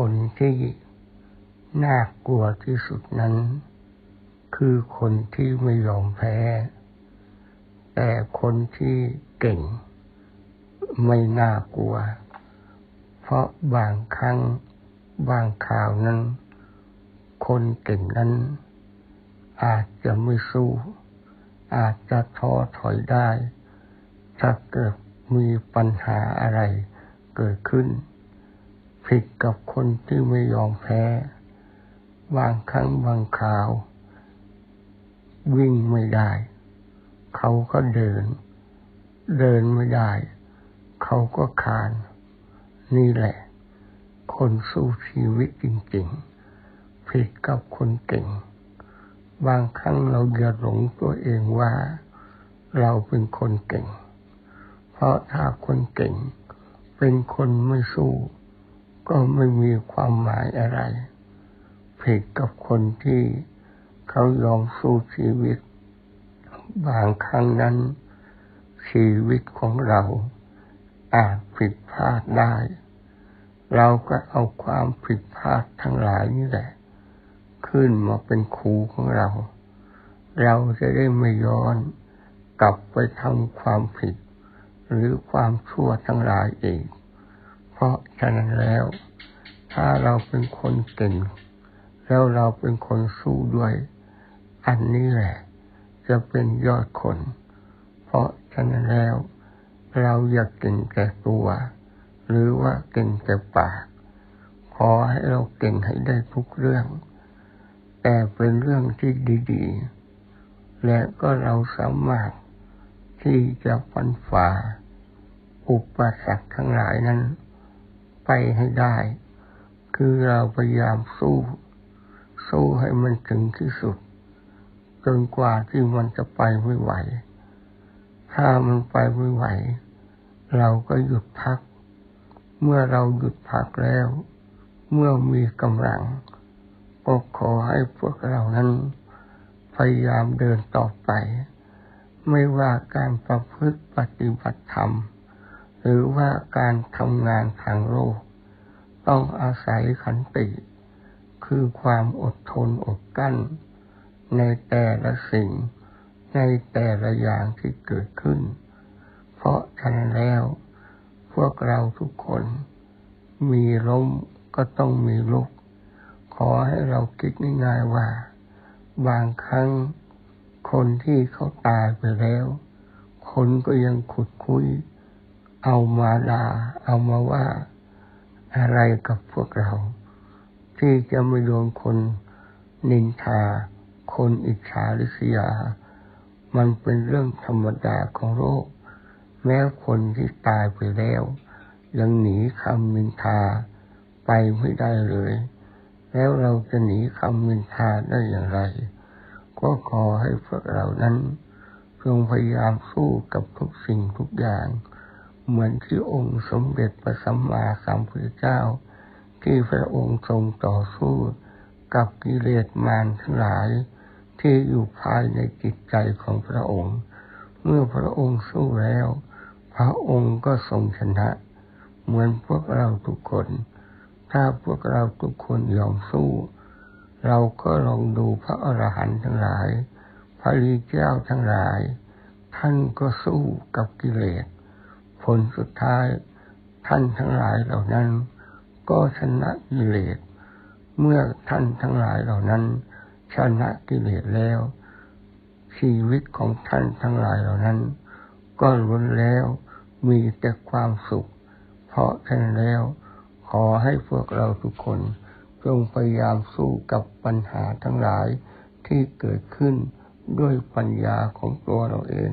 คนที่น่ากลัวที่สุดนั้น คือคนที่ไม่ยอมแพ้ แต่คนที่เก่ง ไม่น่ากลัว เพราะบางครั้งบางข่าวนั้น คนเก่งนั้น อาจจะไม่สู้ อาจจะท้อถอยได้ ถ้าเกิดมีปัญหาอะไรเกิดขึ้น ผิดกับคนที่ไม่ยอมแพ้ บางครั้งบางข่าว วิ่งไม่ได้ เขาก็เดิน เดินไม่ได้ เขาก็คาน นี่แหละ คนสู้ชีวิตจริงๆ ผิดกับคนเก่ง บางครั้งเราอย่าหลงตัวเองว่า เราเป็นคนเก่ง เพราะถ้าคนเก่ง เป็นคนไม่สู้ ก็ไม่มีความหมายอะไร ผิดกับคนที่เขายอมสู้ชีวิต บางครั้งนั้น ชีวิตของเราอาจผิดพลาดได้ เราก็เอาความผิดพลาดทั้งหลายนี่แหละ ขึ้นมาเป็นครูของเรา เราจะได้ไม่ย้อนกลับไปทำความผิด หรือความชั่วทั้งหลายอีก เพราะฉะนั้นแล้ว ถ้าเราเป็นคนเก่ง แล้วเราเป็นคนสู้ด้วย อันนี้แหละ จะเป็นยอดคน เพราะฉะนั้นแล้ว เราอย่าเก่งแก่ตัว หรือว่าเก่งแก่ปาก ขอให้เราเก่งให้ได้ทุกเรื่อง แต่เป็นเรื่องที่ดีๆ และก็เราสามารถที่จะฟันฝ่าอุปสรรคทั้งหลายนั้น ไปให้ได้ คือเราพยายามสู้ สู้ให้มันถึงที่สุด จนกว่าที่มันจะไปไม่ไหว ถ้ามันไปไม่ไหว เราก็หยุดพัก เมื่อเราหยุดพักแล้ว เมื่อมีกำลังก็ขอให้พวกเรานั้น พยายามเดินต่อไป ไม่ว่าการประพฤติปฏิบัติธรรม หรือว่าการทำงานทางโลก ต้องอาศัยขันติ คือความอดทนอดกั้น ในแต่ละสิ่ง ในแต่ละอย่างที่เกิดขึ้น เพราะฉะนั้นแล้ว พวกเราทุกคน มีล้มก็ต้องมีลุก ขอให้เราคิดง่ายๆว่า บางครั้งคนที่เขาตายไปแล้ว คนก็ยังขุดคุย เอามาด่าเอามาว่าอะไรกับพวกเรา ที่จะไม่โดนคนนินทา คนอิจฉาริษยา มันเป็นเรื่องธรรมดาของโลกแม้คนที่ตายไปแล้ว ยังหนีคำนินทาไปไม่ได้เลย แล้วเราจะหนีคำนินทาได้อย่างไร ก็ขอให้พวกเรานั้นจงพยายามสู้กับทุกสิ่งทุกอย่าง เหมือนที่องค์สมเด็จพระสัมมาสัมพุทธเจ้า ที่พระองค์ทรงต่อสู้ กับกิเลสมารทั้งหลาย ที่อยู่ภายในจิตใจของพระองค์ เมื่อพระองค์สู้แล้ว พระองค์ก็ทรงชนะ เหมือนพวกเราทุกคน ถ้าพวกเราทุกคนยอมสู้ เราก็ลองดูพระอรหันต์ทั้งหลาย พระรีเจ้าทั้งหลาย ท่านก็สู้กับกิเลส ผลสุดท้ายท่านทั้งหลายเหล่านั้น ก็ชนะกิเลส เมื่อท่านทั้งหลายเหล่านั้น ชนะกิเลสแล้ว ชีวิตของท่านทั้งหลายเหล่านั้น ก็ล้วนแล้วมีแต่ความสุข เพราะฉะนั้นแล้ว ขอให้พวกเราทุกคนจงพยายามสู้กับปัญหาทั้งหลายที่เกิดขึ้นด้วยปัญญาของตัวเราเอง